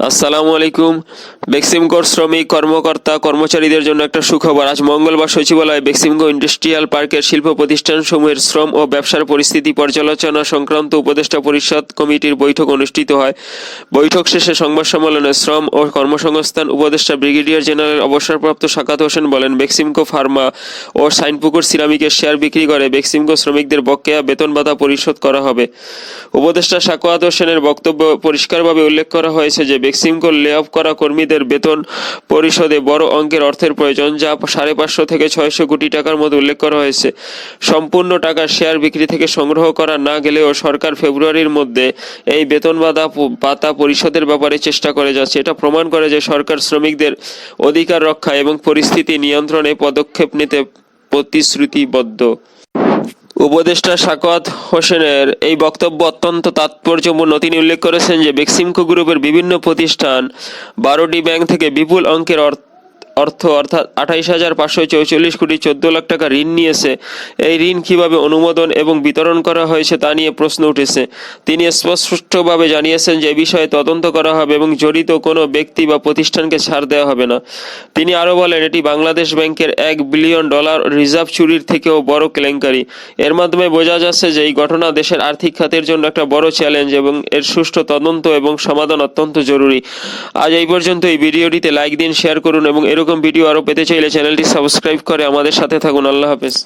আসসালামু আলাইকুম। বেক্সিমকোর শ্রমিক, কর্মকর্তা, কর্মচারীদের জন্য একটা সুখবর। আজ মঙ্গলবার সচিবালয়ে বেক্সিমকো ইন্ডাস্ট্রিয়াল পার্কের শিল্প প্রতিষ্ঠানসমূহের শ্রম ও ব্যবসার পরিস্থিতি পর্যালোচনা সংক্রান্ত উপদেষ্টা পরিষদ কমিটির বৈঠক অনুষ্ঠিত হয়। বৈঠক শেষে সংবাদ সম্মেলনে শ্রম ও কর্মসংস্থান উপদেষ্টা ব্রিগেডিয়ার জেনারেল অবসরপ্রাপ্ত সাকাত হোসেন বলেন, বেক্সিমকো ফার্মা ও সাইনপুকুর সিরামিকের শেয়ার বিক্রি করে বেক্সিমকো শ্রমিকদের বকেয়া বেতন ভাতা পরিশোধ করা হবে। উপদেষ্টা সাকোয়াত হোসেনের বক্তব্য পরিষ্কারভাবে উল্লেখ করা হয়েছে যে বেক্সিমকো লে অফ করা কর্মীদের বেতন পরিশোধে বড় অঙ্কের অর্থের প্রয়োজন, যা সাড়ে পাঁচশো থেকে ছয়শো কোটি টাকার মতো উল্লেখ করা হয়েছে। সম্পূর্ণ টাকা শেয়ার বিক্রি থেকে সংগ্রহ করা না গেলেও সরকার ফেব্রুয়ারির মধ্যে এই বেতন বাধা পাতা পরিশোধের ব্যাপারে চেষ্টা করে যাচ্ছে। এটা প্রমাণ করে যে সরকার শ্রমিকদের অধিকার রক্ষা এবং পরিস্থিতি নিয়ন্ত্রণে পদক্ষেপ নিতে প্রতিশ্রুতিবদ্ধ। উপদেষ্টা সাকওয়াত হোসেনের এই বক্তব্য অত্যন্ত তাৎপর্যপূর্ণ। তিনি উল্লেখ করেছেন যে, বেক্সিমকো গ্রুপের বিভিন্ন প্রতিষ্ঠান বারোটি ব্যাংক থেকে বিপুল অঙ্কের অর্থ অর্থ অর্থাৎ আঠাইশ হাজার পাঁচশো চৌচল্লিশ কোটি চোদ্দ লাখ টাকা ঋণ নিয়েছে। এই ঋণ কীভাবে অনুমোদন এবং বিতরণ করা হয়েছে তা নিয়ে প্রশ্ন উঠেছে। তিনি স্পষ্টভাবে জানিয়েছেন যে বিষয়ে তদন্ত করা হবে এবং জড়িত কোনো ব্যক্তি বা প্রতিষ্ঠানকে ছাড় দেওয়া হবে না। তিনি আরও বলেন, এটি বাংলাদেশ ব্যাংকের এক বিলিয়ন ডলার রিজার্ভ চুরির থেকেও বড় কেলেঙ্কারি। এর মাধ্যমে বোঝা যাচ্ছে যে এই ঘটনা দেশের আর্থিক খাতের জন্য একটা বড় চ্যালেঞ্জ এবং এর সুষ্ঠু তদন্ত এবং সমাধান অত্যন্ত জরুরি। আজ এই পর্যন্ত এই ভিডিওটিতে লাইক দিন, শেয়ার করুন এবং এরকম ভিডিও আরও পেতে চাইলে চ্যানেলটি সাবস্ক্রাইব করে আমাদের সাথে থাকুন। আল্লাহ হাফেজ।